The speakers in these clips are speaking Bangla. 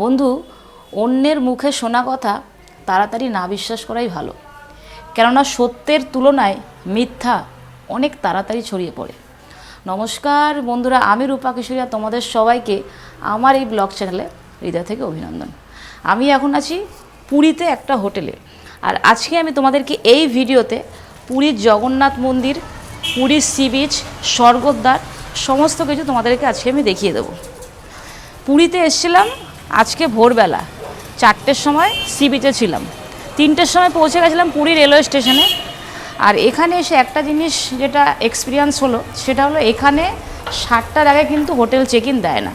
বন্ধু, অন্যের মুখে শোনা কথা তাড়াতাড়ি না বিশ্বাস করাই ভালো। কেননা সত্যের তুলনায় মিথ্যা অনেক তাড়াতাড়ি ছড়িয়ে পড়ে। নমস্কার বন্ধুরা, আমি রূপা কিশোরিয়া, তোমাদের সবাইকে আমার এই ব্লগ চ্যানেলে হৃদয় থেকে অভিনন্দন। আমি এখন আছি পুরীতে একটা হোটেলে। আর আজকে আমি তোমাদেরকে এই ভিডিওতে পুরীর জগন্নাথ মন্দির, পুরীর সি বিচ, স্বর্গদ্বার, সমস্ত কিছু তোমাদেরকে আজকে আমি দেখিয়ে দেবো। পুরীতে এসেছিলাম আজকে ভোরবেলা চারটের সময় সি বিচে ছিলাম। তিনটের সময় পৌঁছে গেছিলাম পুরী রেলওয়ে স্টেশনে। আর এখানে এসে একটা জিনিস যেটা এক্সপিরিয়েন্স হলো, সেটা হলো এখানে সাতটার আগে কিন্তু হোটেল চেক ইন দেয় না।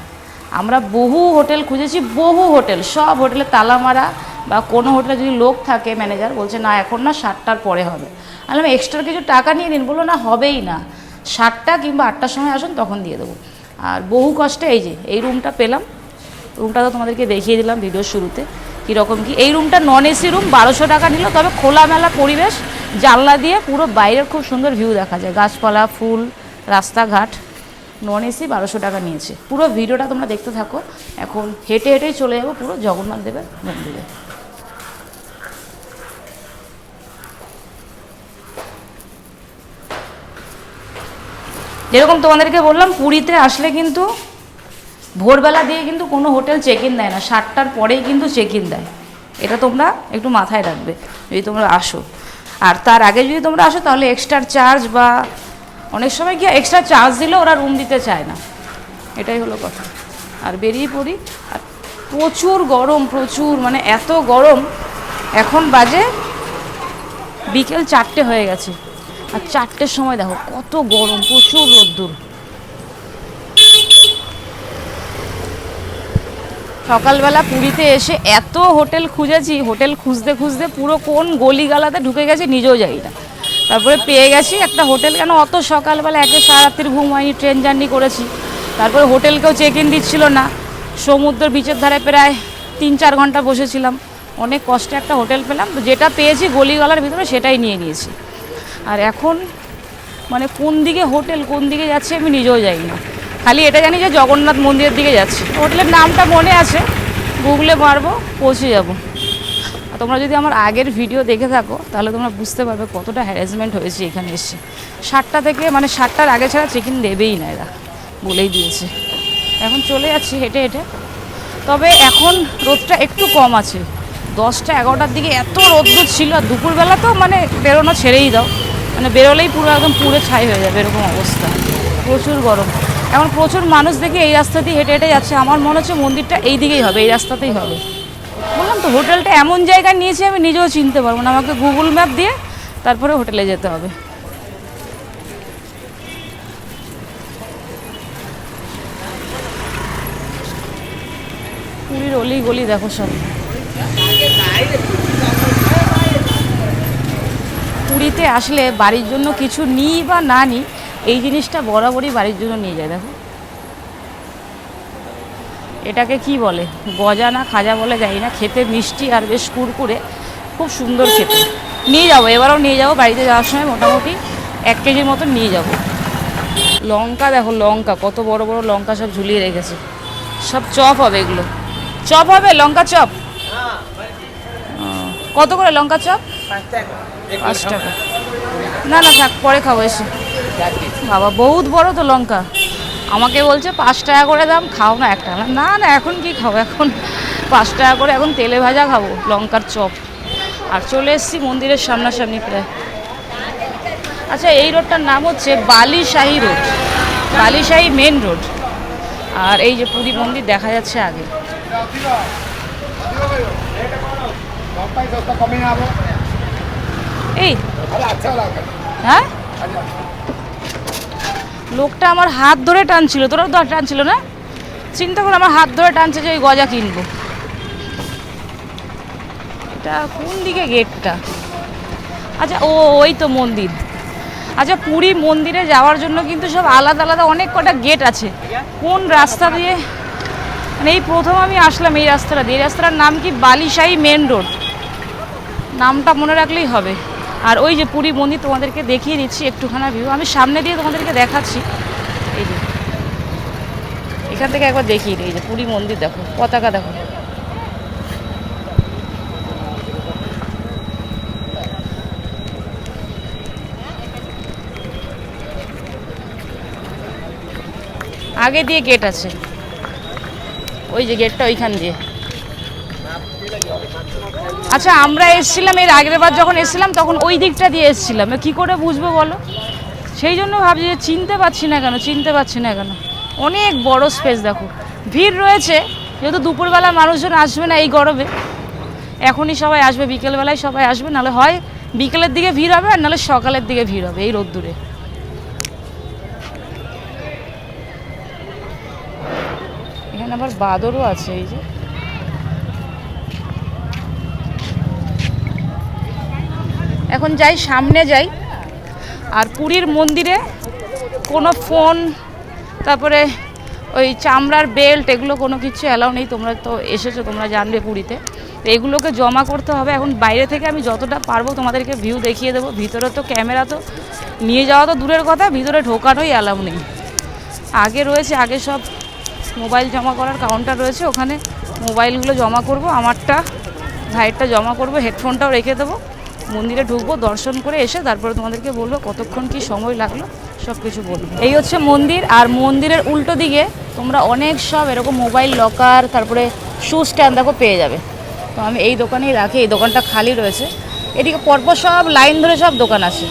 আমরা বহু হোটেল খুঁজেছি, বহু হোটেল, সব হোটেলে তালা মারা বা কোনো হোটেলে যদি লোক থাকে ম্যানেজার বলছে, না, এখন না, সাতটার পরে হবে। আমি এক্সট্রা কিছু টাকা নিয়ে নিন। বলল, না, হবেই না। সাতটা কিংবা আটটার সময় আসুন, তখন দিয়ে দেবো। আর বহু কষ্টে এই যে, এই রুমটা পেলাম। রুমটা তো তোমাদেরকে দেখিয়ে দিলাম ভিডিওর শুরুতে। কীরকম কি? এই রুমটা নন এসি রুম বারোশো টাকা নিল, তবে খোলামেলা পরিবেশ, জানলা দিয়ে পুরো বাইরের খুব সুন্দর ভিউ দেখা যায়। গাছপালা, ফুল, রাস্তাঘাট নন এসি বারোশো টাকা নিয়েছে। পুরো ভিডিওটা তোমরা দেখতে থাকো। এখন হেঁটে হেঁটেই চলে যাব পুরো জগন্নাথ দেবের মন্দিরে। যেরকম তোমাদেরকে বললাম, পুরীতে আসলে কিন্তু ভোরবেলা দিয়ে কিন্তু কোনো হোটেল চেক ইন দেয় না, সাতটার পরেই কিন্তু চেক ইন দেয়। এটা তোমরা একটু মাথায় রাখবে, যদি তোমরা আসো। আর তার আগে যদি তোমরা আসো, তাহলে এক্সট্রা চার্জ বা অনেক সময় কি এক্সট্রা চার্জ দিলে ওরা রুম দিতে চায় না। এটাই হলো কথা। আর বেরিয়ে পড়ি, আর প্রচুর গরম, প্রচুর মানে এত গরম, এখন বাজে বিকেল চারটে হয়ে গেছে। আর চারটের সময় দেখো, কত গরম, প্রচুর রোদ্দুর। সকালবেলা পুরীতে এসে এত হোটেল খুঁজেছি, হোটেল খুঁজতে খুঁজতে পুরো কোন গলিগালাতে ঢুকে গেছে নিজেও যাই না। তারপরে পেয়ে গেছি একটা হোটেল, কেন অত সকালবেলা একে সারাত্রির ঘুম হয়নি, ট্রেন জার্নি করেছি। তারপরে হোটেলকেও চেক ইন দিচ্ছিল না। সমুদ্র বিচের ধারে প্রায় তিন চার ঘণ্টা বসেছিলাম। অনেক কষ্টে একটা হোটেল পেলাম তো যেটা পেয়েছি গলিগালার ভিতরে সেটাই নিয়ে নিয়েছি। আর এখন মানে কোন দিকে হোটেল, কোন দিকে যাচ্ছে আমি নিজেও যাই না। খালি এটা জানি যে জগন্নাথ মন্দিরের দিকে যাচ্ছি। হোটেলের নামটা মনে আছে, গুগলে মারবো, পৌঁছে যাব। তোমরা যদি আমার আগের ভিডিও দেখে থাকো, তাহলে তোমরা বুঝতে পারবে কতটা হ্যারাসমেন্ট হয়েছে এখানে এসে। সাতটা থেকে মানে সাতটার আগে ছাড়া চেক ইন দেবেই না এরা, বলেই দিয়েছে। এখন চলে যাচ্ছি হেঁটে হেঁটে। তবে এখন রোদটা একটু কম আছে। দশটা এগারোটার দিকে এত রোদ্দুর ছিল, আর দুপুরবেলা তো মানে বেরোনো ছেড়েই দাও। মানে বেরোলেই পুরো একদম পুরো ছাই হয়ে যাবে, এরকম অবস্থা। প্রচুর গরম। এখন প্রচুর মানুষ দেখে এই রাস্তা দিয়ে হেঁটে হেঁটে যাচ্ছে। আমার মনে হচ্ছে মন্দিরটা এই দিকেই হবে, এই রাস্তাতেই হবে। বললাম তো, হোটেলটা এমন জায়গায় নিয়েছি আমি নিজেও চিনতে পারব না। আমাকে গুগল ম্যাপ দিয়ে তারপরে হোটেলে যেতে হবে। পুরীর অলি গলি দেখো সব। পুরীতে আসলে বাড়ির জন্য কিছু নিই বা না নিই এই জিনিসটা বরাবরই বাড়ির জন্য নিয়ে যায় দেখো। এটাকে কি বলে? গজা না খাজা বলে যাই না। খেতে মিষ্টি আর বেশ কুরকুরে। খুব সুন্দর খেতে। নিয়ে যাব এবারও নিয়ে যাব। বাড়িতে যাওয়ার সময় মোটামুটি এক কেজির মতো নিয়ে যাব। লঙ্কা দেখো লঙ্কা কত বড় বড় লঙ্কা সব ঝুলিয়ে রেখেছে। সব চপ হবে এগুলো। চপ হবে? লঙ্কা চপ? কত করে লঙ্কা চপ? পাঁচ টাকা। না না থাক পরে খাব এসে বাবা বহুত বড় তো লঙ্কা আমাকে বলছে পাঁচ টাকা করে দাম খাও না একটা না না এখন কি খাব এখন পাঁচ টাকা করে এখন তেলে ভাজা খাব লঙ্কার চপ আর চলে এসেছি মন্দিরের সামনাসামনি প্রায় আচ্ছা এই রোডটার নাম হচ্ছে Balisahi road Balisahi main road আর এই যে পুরী মন্দির দেখা যাচ্ছে আগে এই। হ্যাঁ? লোকটা আমার হাত ধরে টানছিল তোরাও তো টানছিল না? চিন্তা করে, আমার হাত ধরে টানছে যে ওই গজা কিনবো। এটা কোন দিকে গেটটা? আচ্ছা ও, ওই তো মন্দির। আচ্ছা পুরী মন্দিরে যাওয়ার জন্য কিন্তু সব আলাদা আলাদা অনেক কটা গেট আছে। কোন রাস্তা দিয়ে? মানে এই প্রথম আমি আসলাম এই রাস্তাটা দিয়ে। এই রাস্তাটার নাম কি বালিশাহী মেন রোড? নামটা মনে রাখলেই হবে। আর ওই যে পুরী মন্দির তোমাদেরকে দেখিয়ে দিচ্ছি একটুখানা ভিউ আমি সামনে দিয়ে তোমাদেরকে দেখাচ্ছি। এই যে, এখান থেকে একবার দেখিয়ে দিই যে পুরী মন্দির দেখো, পতাকা দেখো। আগে দিয়ে গেট আছে। ওই যে গেটটা ওইখান দিয়ে। আচ্ছা আমরা এসেছিলাম, এর আগের বার যখন এসেছিলাম, তখন ওই দিকটা দিয়ে এসেছিলাম। কি করে বুঝব বলো? সেই জন্য ভাবছি যে চিনতে পারছি না কেন, চিনতে পারছি না কেন। অনেক বড় স্পেস দেখো। ভিড় রয়েছে, যেহেতু দুপুরবেলা মানুষজন আসবে না এই গরমে। এখনই সবাই আসবে, বিকেলবেলায় সবাই আসবে, নাহলে হয় বিকেলের দিকে ভিড় হবে আর নাহলে সকালের দিকে ভিড় হবে এই রোদ্দুরে। এখানে আবার বাদরও আছে, এই যে। এখন যাই, সামনে যাই। আর পুরীর মন্দিরে কোনো ফোন, তারপরে ওই চামড়ার বেল্ট এগুলো কোনো কিছু অ্যালাউ নেই, তোমরা তো এসেছ, তোমরা জানবে পুরীতে। তো এগুলোকে জমা করতে হবে। এখন বাইরে থেকে আমি যতটা পারব তোমাদেরকে ভিউ দেখিয়ে দেবো। ভিতরে তো ক্যামেরা তো নিয়ে যাওয়া তো দূরের কথা, ভিতরে ঢোকানোই অ্যালাউ নেই। আগে রয়েছে, আগে সব মোবাইল জমা করার কাউন্টার রয়েছে। ওখানে মোবাইলগুলো জমা করব, আমারটা, ভাইয়েরটা জমা করব হেডফোনটাও রেখে দেবো। মন্দিরে ঢুকবো দর্শন করে এসে তারপরে তোমাদেরকে বলব কতক্ষণ কি সময় লাগল সব কিছু বলব। এই হচ্ছে মন্দির আর মন্দিরের উল্টো দিকে তোমরা অনেক সব এরকম মোবাইল লকার তারপরে শু স্ট্যান্ড দেখো পেয়ে যাবে। তো আমি এই দোকানেই রাখি এই দোকানটা খালি রয়েছে। এদিকে পরপর সব লাইন ধরে সব দোকান আছে।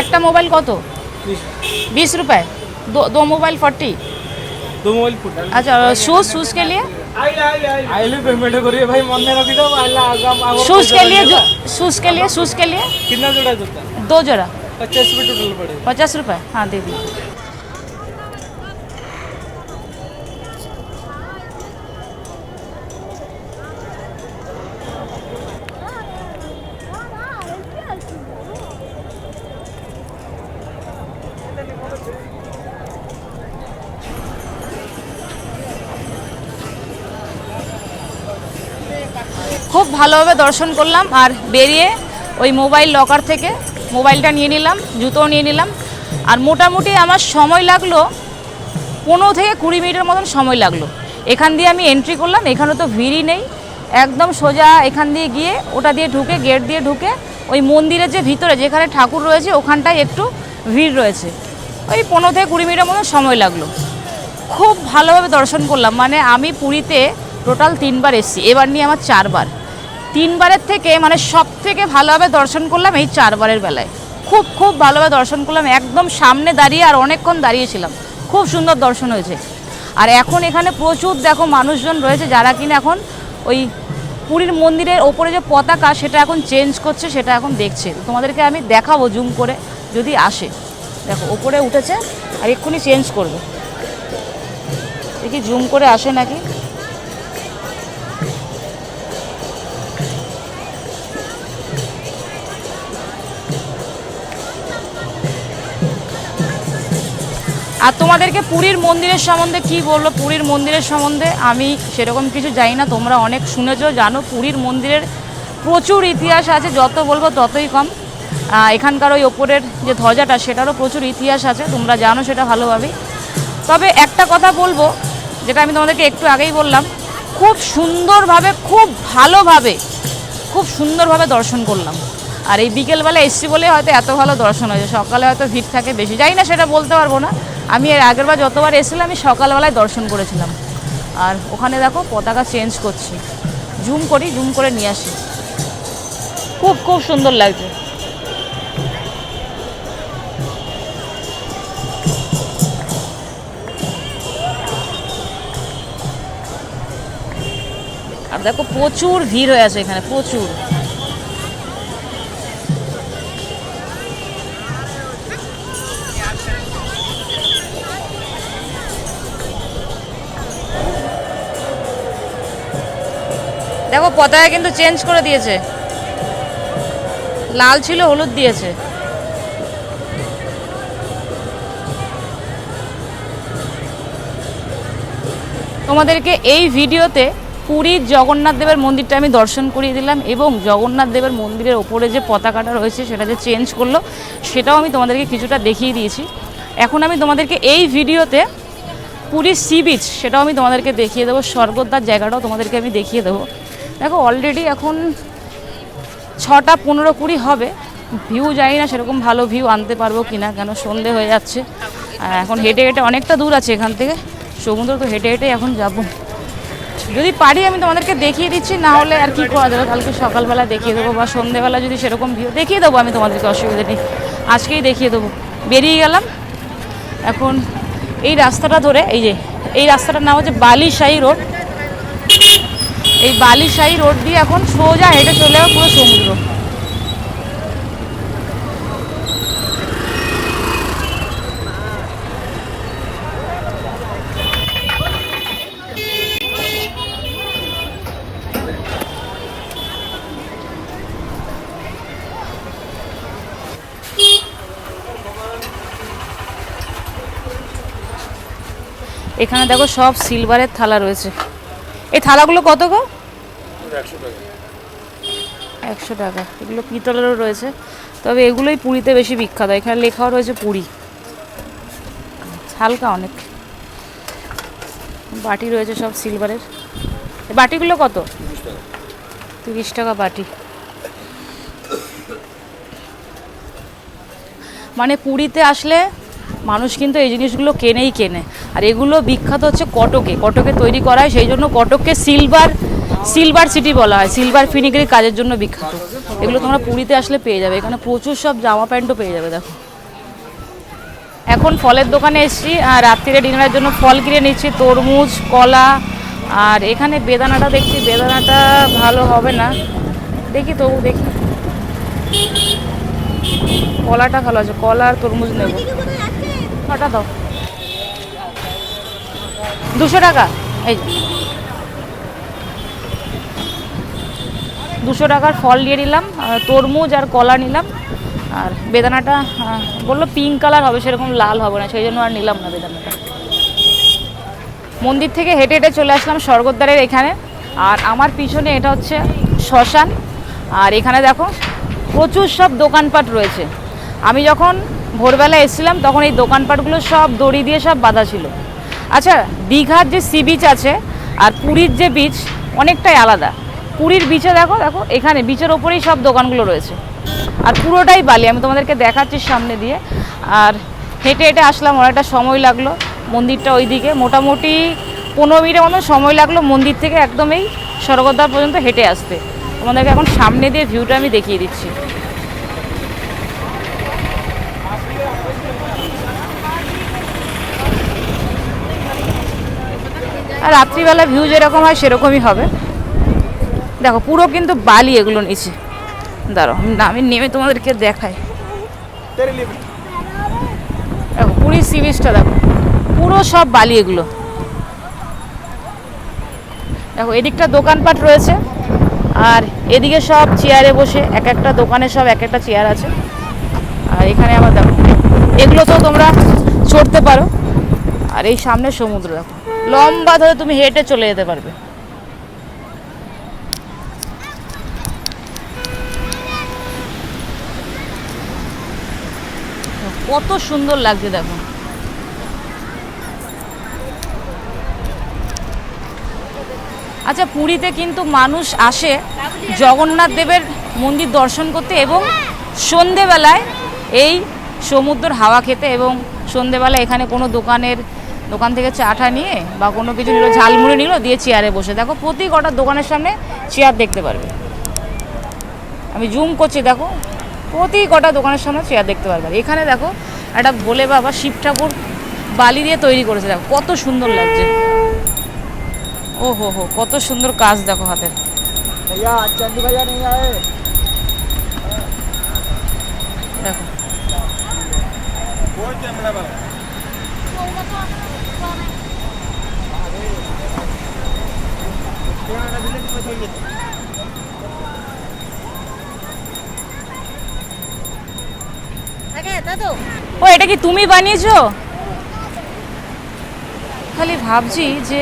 একটা মোবাইল কত? বিশ। রুপায়? দো মোবাইল ফর্টি? दो मोबाइल फुट अच्छा शूज़ शूज़ के लिए? आइले पेमेंट करिए भाई मन में रखी दो शूज़ के लिए शूज़ के लिए शूज़ के लिए? कितना जोड़ा जूता? दो जोड़ा। पचास रुपये टोटल पड़ेगा पचास रुपए हाँ दे दीजिए। খুব ভালোভাবে দর্শন করলাম আর বেরিয়ে ওই মোবাইল লকার থেকে মোবাইলটা নিয়ে নিলাম, জুতোও নিয়ে নিলাম। আর মোটামুটি আমার সময় লাগল পনেরো থেকে কুড়ি মিনিটের মতন সময় লাগল। এখান দিয়ে আমি এন্ট্রি করলাম, এখানে তো ভিড়ই নেই। একদম সোজা এখান দিয়ে গিয়ে ওটা দিয়ে ঢুকে গেট দিয়ে ঢুকে ওই মন্দিরের যে ভিতরে যেখানে ঠাকুর রয়েছে, ওখানটায় একটু ভিড় রয়েছে। ওই পনেরো থেকে কুড়ি মিনিটের মতন সময় লাগল। খুব ভালোভাবে দর্শন করলাম। মানে আমি পুরীতে টোটাল তিনবার এসেছি। এবার নিয়ে আমার চারবার। তিনবারের থেকে মানে সব থেকে ভালোভাবে দর্শন করলাম এই চারবারের বেলায়। খুব খুব ভালোভাবে দর্শন করলাম, একদম সামনে দাঁড়িয়ে আর অনেকক্ষণ দাঁড়িয়েছিলাম। খুব সুন্দর দর্শন হয়েছে। আর এখন এখানে প্রচুর দেখো মানুষজন রয়েছে যারা কিনা এখন ওই পুরীর মন্দিরের ওপরে যে পতাকা সেটা এখন চেঞ্জ করছে, সেটা এখন দেখছে। তোমাদেরকে আমি দেখাবো জুম করে, যদি আসে। দেখো, ওপরে উঠেছে আর এক্ষুনি চেঞ্জ করবে। দেখি জুম করে আসে নাকি? আর তোমাদেরকে পুরীর মন্দিরের সম্বন্ধে কি বলব পুরীর মন্দিরের সম্বন্ধে আমি সেরকম কিছু জানি না, তোমরা অনেক শুনেছো, জানো, পুরীর মন্দিরের প্রচুর ইতিহাস আছে, যত বলব ততই কম। এখানকার ওই ওপরের যে ধ্বজাটা, সেটারও প্রচুর ইতিহাস আছে, তোমরা জানো সেটা ভালোভাবেই। তবে একটা কথা বলব, যেটা আমি তোমাদেরকে একটু আগেই বললাম, খুব সুন্দরভাবে, খুব ভালোভাবে, খুব সুন্দরভাবে দর্শন করলাম। আর এই বিকেলবেলা এসছি বলে হয়তো এত ভালো দর্শন হয়েছে, সকালে হয়তো ভিড় থাকে বেশি যাই না সেটা বলতে পারব না। আমি এর আগেরবার যতবার এসেছিলাম, আমি সকালবেলায় দর্শন করেছিলাম। আর ওখানে দেখো পতাকা চেঞ্জ করছি। জুম করি, জুম করে নিয়ে আসি। খুব খুব সুন্দর লাগছে। আর দেখো প্রচুর ভিড় হয়ে আছে এখানে, প্রচুর। দেখো পতাকা কিন্তু চেঞ্জ করে দিয়েছে। লাল ছিল, হলুদ দিয়েছে। তোমাদেরকে এই ভিডিওতে পুরীর জগন্নাথ দেবের মন্দিরটা আমি দর্শন করিয়ে দিলাম এবং জগন্নাথ দেবের মন্দিরের ওপরে যে পতাকাটা রয়েছে সেটা যে চেঞ্জ করল, সেটাও আমি তোমাদেরকে কিছুটা দেখিয়ে দিয়েছি। এখন আমি তোমাদেরকে এই ভিডিওতে পুরীর সি বিচ সেটাও আমি তোমাদেরকে দেখিয়ে দেবো, স্বর্গদ্বার জায়গাটাও তোমাদেরকে আমি দেখিয়ে দেবো। দেখো অলরেডি এখন ছটা পনেরো কুড়ি হবে। ভিউ জানি না, সেরকম ভালো ভিউ আনতে পারব কি না কেন সন্ধে হয়ে যাচ্ছে। এখন হেঁটে হেঁটে অনেকটা দূর আছে এখান থেকে। সমুদ্র তো হেঁটে হেঁটে এখন যাব। যদি পারি, আমি তোমাদেরকে দেখিয়ে দিচ্ছি, না হলে আর কি করা যাবে? কালকে সকালবেলা দেখিয়ে দেবো, বা সন্ধেবেলা যদি সেরকম ভিউ দেখিয়ে দেবো আমি তোমাদেরকে, অসুবিধা নেই। আজকেই দেখিয়ে দেবো। বেরিয়ে গেলাম। এখন এই রাস্তাটা ধরে, এই যে, এই রাস্তাটার নাম হচ্ছে বালিশাহী রোড এই বালিশাহী রোড দিয়ে এখন সোজা হেঁটে চলে যাবে পুরো সমুদ্র। এখানে দেখো সব সিলভারের থালা রয়েছে। এই থালাগুলো কত গো? একশো টাকা। এগুলো পিতলেরও রয়েছে। তবে এগুলোই পুরীতে বেশি বিখ্যাত। এখানে লেখাও রয়েছে পুরী। হালকা অনেক। বাটি রয়েছে সব সিলভারের। বাটিগুলো কত? তিরিশ টাকা বাটি। মানে পুরীতে আসলে মানুষ কিন্তু এই জিনিসগুলো কেনেই কেনে। আর এগুলো বিখ্যাত হচ্ছে কটকে। কটকে তৈরি করা হয়, সেই জন্য কটককে সিলভার সিলভার সিটি বলা হয়। সিলভার ফিনিগ্রি কাজের জন্য বিখ্যাত। এগুলো তোমরা পুরীতে আসলে পেয়ে যাবে। এখানে প্রচুর সব জামা প্যান্টও পেয়ে যাবে, দেখো। এখন ফলের দোকানে এসেছি, আর রাত্রিরে ডিনারের জন্য ফল কিনে নিচ্ছি, তরমুজ, কলা, আর এখানে বেদানাটা দেখছি। বেদানাটা ভালো হবে না। দেখি তবু, দেখি। কলাটা ভালো আছে। কলা আর তরমুজ নেব। কটা দাও। দুশো টাকা। এই দুশো টাকার ফল দিয়ে নিলাম তরমুজ আর কলা নিলাম, আর বেদানাটা বলল পিঙ্ক কালার হবে, সেরকম লাল হবে না, সেই জন্য আর নিলাম না বেদানাটা। মন্দির থেকে হেঁটে হেঁটে চলে আসলাম স্বর্গদ্বারের এখানে, আর আমার পিছনে এটা হচ্ছে শ্মশান, আর এখানে দেখো প্রচুর সব দোকানপাট রয়েছে। আমি যখন ভোরবেলা এসেছিলাম, তখন এই দোকানপাটগুলো সব দড়ি দিয়ে সব বাঁধা ছিল। আচ্ছা দীঘার যে সি বিচ আছে আর পুরীর যে বিচ অনেকটাই আলাদা। পুরীর বিচে দেখো দেখো, এখানে বিচের ওপরেই সব দোকানগুলো রয়েছে। আর পুরোটাই বালি, আমি তোমাদেরকে দেখাচ্ছি সামনে দিয়ে। আর হেঁটে হেঁটে আসলাম, অনেকটা সময় লাগল মন্দিরটা ওইদিকে। মোটামুটি পনেরো মিনিটের মতো সময় লাগল মন্দির থেকে একদম এই স্বর্গদ্বার পর্যন্ত হেঁটে আসতে। তোমাদেরকে এখন সামনে দিয়ে ভিউটা আমি দেখিয়ে দিচ্ছি। আর রাত্রিবেলা ভিউ যেরকম হয় সেরকমই হবে। দেখো পুরো কিন্তু বালি এগুলো নিচে। দাঁড়ো আমি নেমে তোমাদেরকে দেখাই। দেখো পুরীর সি বিচটা দেখো পুরো সব বালি এগুলো। দেখো এদিকটা দোকানপাট রয়েছে আর এদিকে সব চেয়ারে বসে এক একটা দোকানে সব এক একটা চেয়ার আছে। আর এখানে আবার দেখো এগুলো তো তোমরা চড়তে পারো। আর এই সামনে সমুদ্র দেখো। লম্বা ধরে তুমি হেঁটে চলে যেতে পারবে। কত সুন্দর লাগছে দেখো। আচ্ছা পুরীতে কিন্তু মানুষ আসে জগন্নাথ দেবের মন্দির দর্শন করতে এবং সন্ধেবেলায় এই সমুদ্রের হাওয়া খেতে এবং সন্ধেবেলায় এখানে কোনো দোকানের দোকান থেকে আঠা নিয়ে বা কোনো কিছু নিল ঝালমুড়ি নিল দিয়ে চেয়ারে বসে। দেখো প্রতি কটা দোকানের সামনে চেয়ার দেখতে পারবে। আমি জুম করছি দেখো প্রতি কটা দোকানের সামনে চেয়ার দেখতে পারবে। এখানে দেখো একটা বলে বাবা শিব ঠাকুর বালি দিয়ে তৈরি করেছে দেখো কত সুন্দর লাগছে। ও হো হো কত সুন্দর কাজ দেখো হাতের দেখো। ও, এটা কি তুমি বানিয়েছো? খালি ভাবছি যে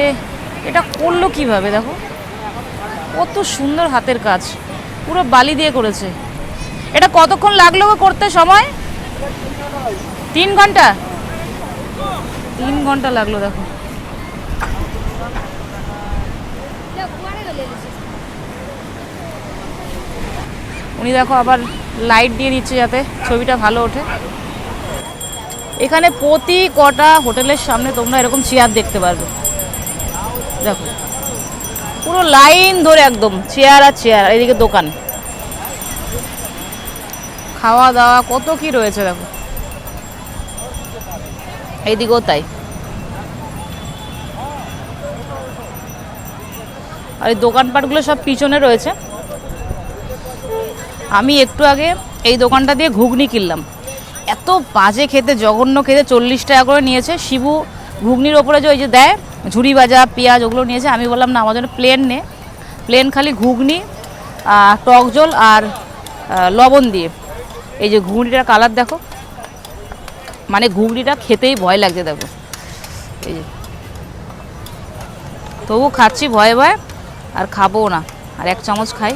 এটা করল কীভাবে, দেখো। কত সুন্দর হাতের কাজ, পুরো বালি দিয়ে করেছে। এটা কতক্ষণ লাগল করতে সময়? তিন ঘণ্টা? তিন ঘণ্টা লাগল, দেখো। উনি দেখো আবার লাইট দিয়ে দিচ্ছে যাতে ছবিটা ভালো ওঠে। এখানে প্রতি কটা হোটেলের সামনে তোমরা এরকম চেয়ার দেখতে পারবে। দেখো। পুরো লাইন ধরে একদম চেয়ার আর চেয়ার এদিকে দোকান। খাওয়া দাওয়া কত কি রয়েছে দেখো। এইদিকেও তাই। আর এই দোকানপাটগুলো সব পিছনে রয়েছে। আমি একটু আগে এই দোকানটা দিয়ে ঘুগনি কিনলাম। এত বাজে খেতে, জঘন্য খেতে, চল্লিশ টাকা করে নিয়েছে। শিবু ঘুগনির ওপরে যে ওই যে দেয়, ঝুড়ি ভাজা, পেঁয়াজ, ওগুলো নিয়েছে, আমি বললাম, না, আমার জন্য প্লেন নে। প্লেন খালি ঘুগনি টক জল আর লবণ দিয়ে। এই যে ঘুগনিটার কালার দেখো। মানে ঘুগনিটা খেতেই ভয় লাগছে, দেখো। এই যে। তবু খাচ্ছি ভয়ে ভয়ে, আর খাব না। আর এক চামচ খাই।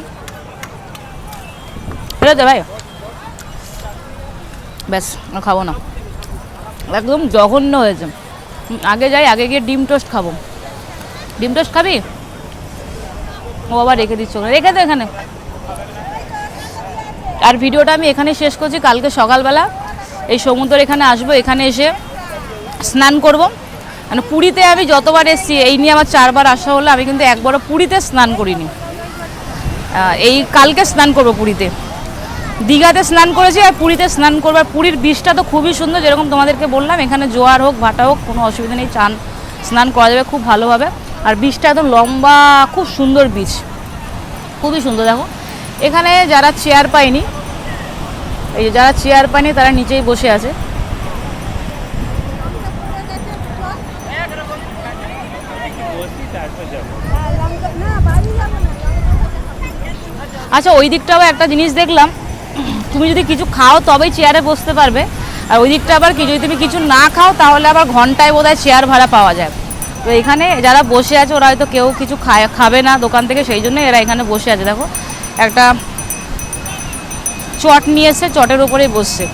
ফেলে দে ভাই। ব্যাস খাব না। একদম জঘন্য হয়েছে। আগে যাই, আগে গিয়ে ডিম টোস্ট খাব। ডিম টোস্ট খাবি? ও আবার রেখে দিচ্ছ রেখে দে এখানে। আর ভিডিওটা আমি এখানে শেষ করছি। কালকে সকালবেলা এই সমুদ্র এখানে আসব, এখানে এসে স্নান করব। মানে পুরীতে আমি যতবার এসেছি, এই নিয়ে আমার চারবার আসা হলো আমি কিন্তু একবারও পুরীতে স্নান করিনি। এই কালকে স্নান করব পুরীতে। দীঘাতে স্নান করেছি আর পুরীতে স্নান করব। আর পুরীর বীজটা তো খুবই সুন্দর, যেরকম তোমাদেরকে বললাম, এখানে জোয়ার হোক, ভাটা হোক, কোনো অসুবিধা নেই, চান, স্নান করা যাবে, খুব ভালোভাবে আর বীজটা একদম লম্বা, খুব সুন্দর বীজ খুবই সুন্দর, দেখো। এখানে যারা চেয়ার পায়নি, এই যে যারা চেয়ার পায়নি, তারা নিচেই বসে আছে। আচ্ছা ওই দিকটাও একটা জিনিস দেখলাম তুমি যদি কিছু খাও তবেই চেয়ারে বসতে পারবে। আর ওই দিকটা আবার কি, যদি তুমি কিছু না খাও তাহলে আবার ঘন্টায় বোধহয় চেয়ার ভাড়া পাওয়া যায়। তো এখানে যারা বসে আছে ওরা হয়তো কেউ কিছু খায়, খাবে না দোকান থেকে, সেই জন্য এরা এখানে বসে আছে। দেখো, একটা চট নিয়ে এসে চটের উপরেই বসছে।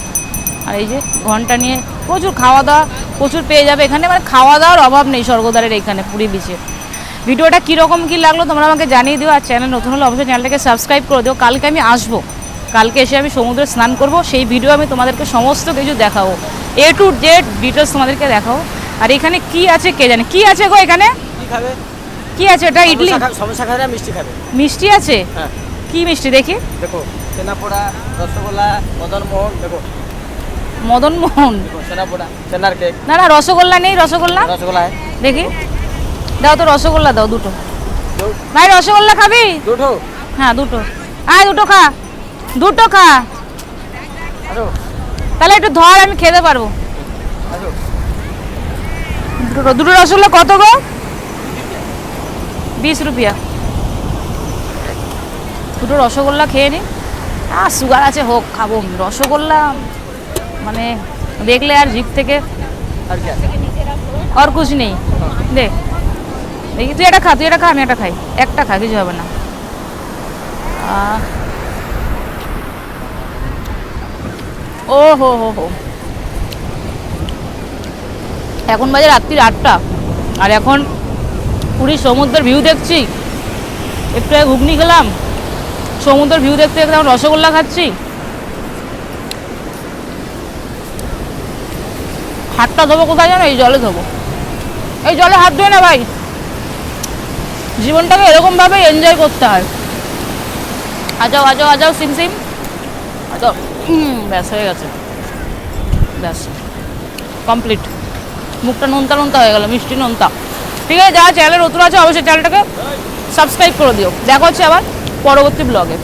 আর এই যে ঘণ্টা নিয়ে প্রচুর খাওয়া দাওয়া প্রচুর পেয়ে যাবে এখানে। মানে খাওয়া দাওয়ার অভাব নেই স্বর্গদ্বারের এখানে, পুরী বিচে ভিডিওটা কীরকম কী লাগল তোমরা আমাকে জানিয়ে দিও। আর চ্যানেল নতুন হলে অবশ্যই চ্যানেলটাকে সাবস্ক্রাইব করে দিও। কালকে আমি আসব। কালকে এসে আমি সমুদ্রে স্নান করব সেই ভিডিও আমি তোমাদেরকে সমস্ত কিছু দেখাবো। এ টু জেড ডিটেলস তোমাদেরকে দেখাবো। আর এখানে কি আছে কে জানে? কি আছে গো এখানে? কি আছে? এটা ইডলি। সমস্যা খাবে মিষ্টি খাবে? মিষ্টি আছে? হ্যাঁ। কি মিষ্টি দেখি। দেখো চেনাপোড়া রসগোল্লা মদনমোহন দেখো। মদন মোহন দেখো চেনাপোড়া চেনার কেক না না রসগোল্লা নেই রসগোল্লা। রসগোল্লা है দেখি। দাও তো রসগোল্লা দাও দুটো। ভাই রসগোল্লা খাবি? দুটো। হ্যাঁ দুটো। আয় দুটো খা। দুটো খা। তাহলে একটু ধর আমি খেতে পারব। দুটো দুটো রসগোল্লা কত গো? বিশ রুপিয়া। দুটো রসগোল্লা খেয়ে নি। আর সুগার আছে হোক খাব। রসগোল্লা মানে দেখলে আর জিভ থেকে আর কুছ নেই। দে। দেখি তুই এটা খা তুই এটা খা আমি একটা খাই। একটা খা কিছু হবে না। ও, হো হো হো। এখন বাজে রাত্রির আটটা। আর এখন পুরীর সমুদ্রের ভিউ দেখছি। একটু ঘুগনি খেলাম। সমুদ্রের ভিউ দেখতে দেখতে এখন রসগোল্লা খাচ্ছি। হাতটা ধোবো কোথায় জানো? এই জলে ধোবো। এই জলে হাত ধোয় না ভাই। জীবনটাকে এরকমভাবে এনজয় করতে হয়। আজাও আজাও আজাও, সিম সিম। আজাও। ব্যাস হয়ে গেছে। ব্যাস। কমপ্লিট মুখটা নোনতা নোনতা হয়ে গেল, মিষ্টি নোনতা। ঠিক আছে, যারা চ্যানেল নতুন আছে, অবশ্যই চ্যানেলটাকে সাবস্ক্রাইব করে দিও। দেখা হচ্ছে আবার পরবর্তী ব্লগে